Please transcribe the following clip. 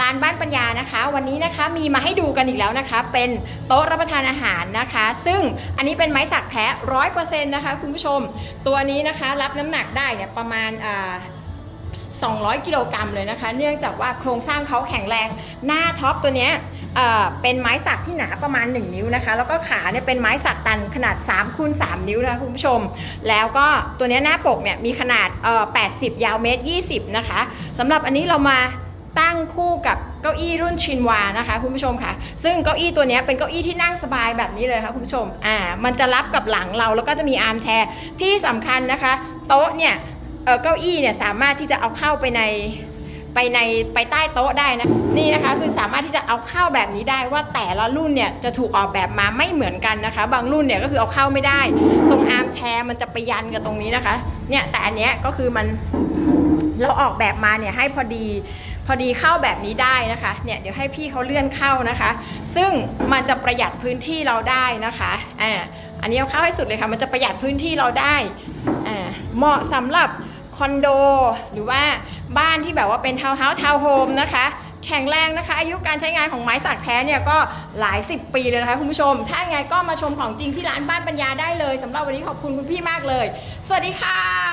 ร้านบ้านปัญญานะคะ วันนี้นะคะมีมาให้ดูกันอีกแล้วนะคะ เป็นโต๊ะรับประทานอาหารนะคะ ซึ่งอันนี้เป็นไม้สักแท้ร้อยเปอร์เซ็นต์นะคะคุณผู้ชม ตัวนี้นะคะรับน้ำหนักได้เนี่ยประมาณอ่า200 กิโลกรัมเลยนะคะ เนื่องจากว่าโครงสร้างเขาแข็งแรง หน้าท็อปตัวเนี้ยเป็นไม้สักที่หนาประมาณ 1 นิ้วนะคะ แล้วก็ขาเนี่ยเป็นไม้สักตันขนาด3คูณ3นิ้วนะคะคุณผู้ชม แล้วก็ตัวเนี้ยหน้าปกเนี่ยมีขนาด 80 ยาวเมตร 20 นะคะสำหรับอันนี้เรามา ตั้งคู่กับเก้าอี้รุ่นชินวานะคะคุณผู้ชมค่ะ ซึ่งเก้าอี้ตัวนี้เป็นเก้าอี้ที่นั่งสบายแบบนี้เลยค่ะคุณผู้ชมอ่ามันจะรับกับหลังเราแล้วก็จะมีอาร์มแชร์ที่สำคัญนะคะโต๊ะเนี่ยเออเก้าอี้เนี่ยสามารถที่จะเอาเข้าไปในไปในไปใต้โต๊ะได้นะนี่นะคะคือสามารถที่จะเอาเข้าแบบนี้ได้ว่าแต่ละรุ่นเนี่ยจะถูกออกแบบมาไม่เหมือนกันนะคะ บางรุ่นเนี่ยก็คือเอาเข้าไม่ได้ ตรงอาร์มแชร์มันจะไปยันกับตรงนี้นะคะเนี่ยแต่อันเนี้ยก็คือมันเราออกแบบมาเนี่ยให้พอดี พอดีเข้าแบบนี้ได้นะคะเนี่ยเดี๋ยวให้พี่เขาเลื่อนเข้านะคะ ซึ่งมันจะประหยัดพื้นที่เราได้นะคะอ่าอันนี้เอาเข้าให้สุดเลยค่ะ มันจะประหยัดพื้นที่เราได้อ่าเหมาะสำหรับคอนโด หรือว่าบ้านที่แบบว่าเป็นทาวน์เฮาส์ทาวน์โฮมนะคะแข็งแรงนะคะ อายุการใช้งานของไม้สักแท้เนี่ยก็หลายสิบปีเลยนะคะคุณผู้ชม ถ้าไงก็มาชมของจริงที่ร้านบ้านปัญญาได้เลยสำหรับวันนี้ขอบคุณคุณพี่มากเลย สวัสดีค่ะ